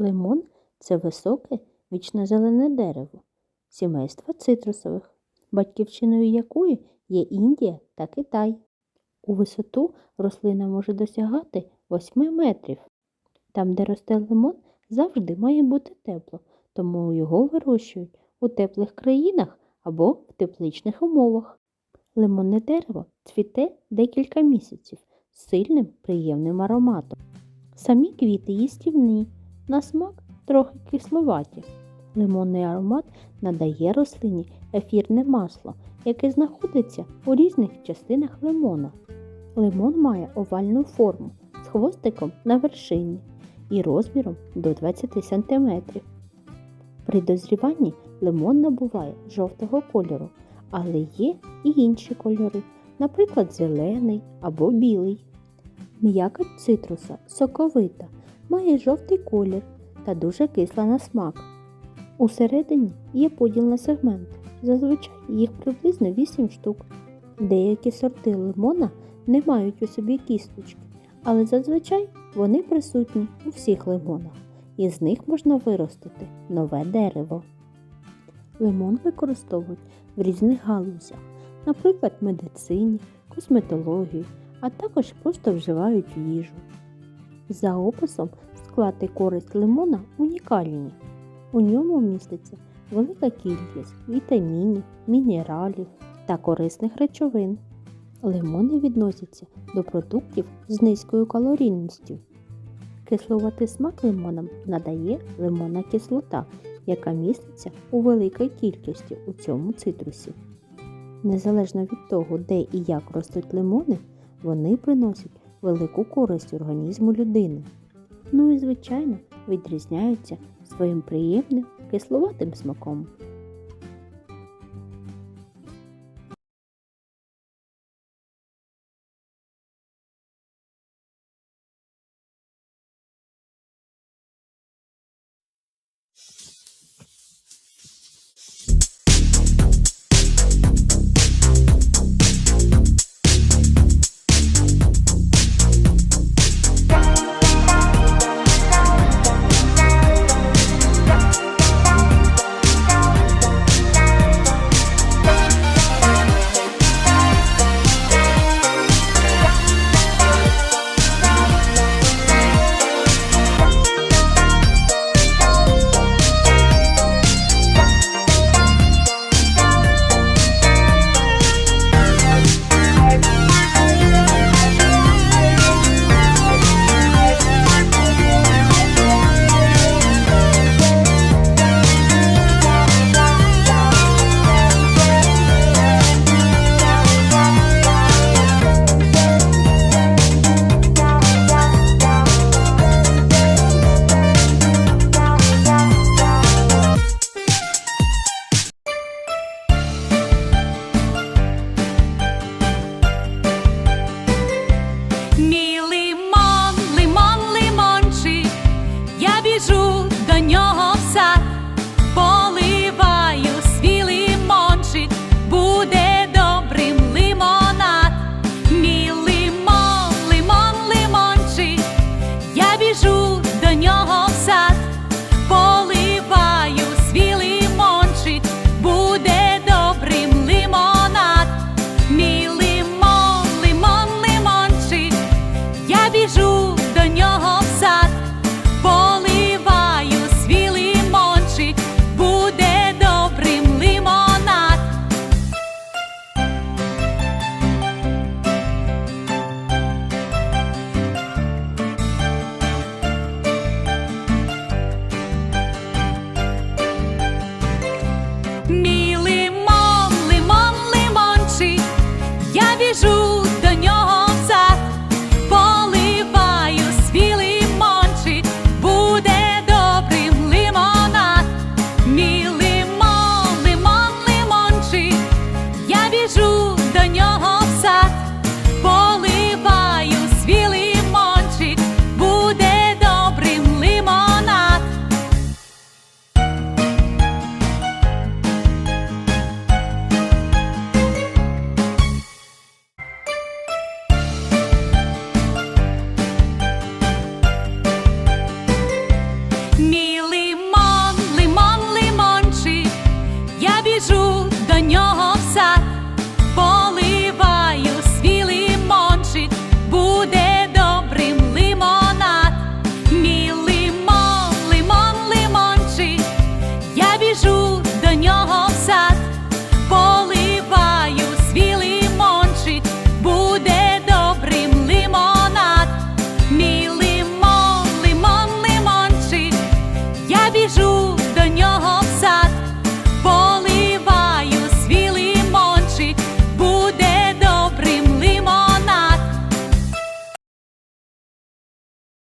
Лимон це високе вічнозелене дерево, сімейства цитрусових, батьківщиною якої є Індія та Китай. У висоту рослина може досягати 8 метрів. Там, де росте лимон, завжди має бути тепло, тому його вирощують у теплих країнах або в тепличних умовах. Лимонне дерево цвіте декілька місяців з сильним приємним ароматом. Самі квіти їстівні, на смак трохи кисловаті. Лимонний аромат надає рослині ефірне масло, яке знаходиться у різних частинах лимона. Лимон має овальну форму з хвостиком на вершині і розміром до 20 см. При дозріванні лимон набуває жовтого кольору, але є і інші кольори, наприклад, зелений або білий. М'якоть цитруса соковита, має жовтий колір та дуже кисла на смак. Усередині є поділ на сегменти, зазвичай їх приблизно 8 штук. Деякі сорти лимона не мають у собі кісточки, але зазвичай вони присутні у всіх лимонах, і з них можна виростити нове дерево. Лимон використовують в різних галузях, наприклад, медицині, косметології, а також просто вживають їжу. За описом склад і користь лимона унікальні. У ньому міститься велика кількість вітамінів, мінералів та корисних речовин. Лимони відносяться до продуктів з низькою калорійністю. Кисловатий смак лимонам надає лимонна кислота, яка міститься у великій кількості у цьому цитрусі. Незалежно від того, де і як ростуть лимони, вони приносять велику користь організму людини. Ну і, звичайно, відрізняються своїм приємним кисловатим смаком.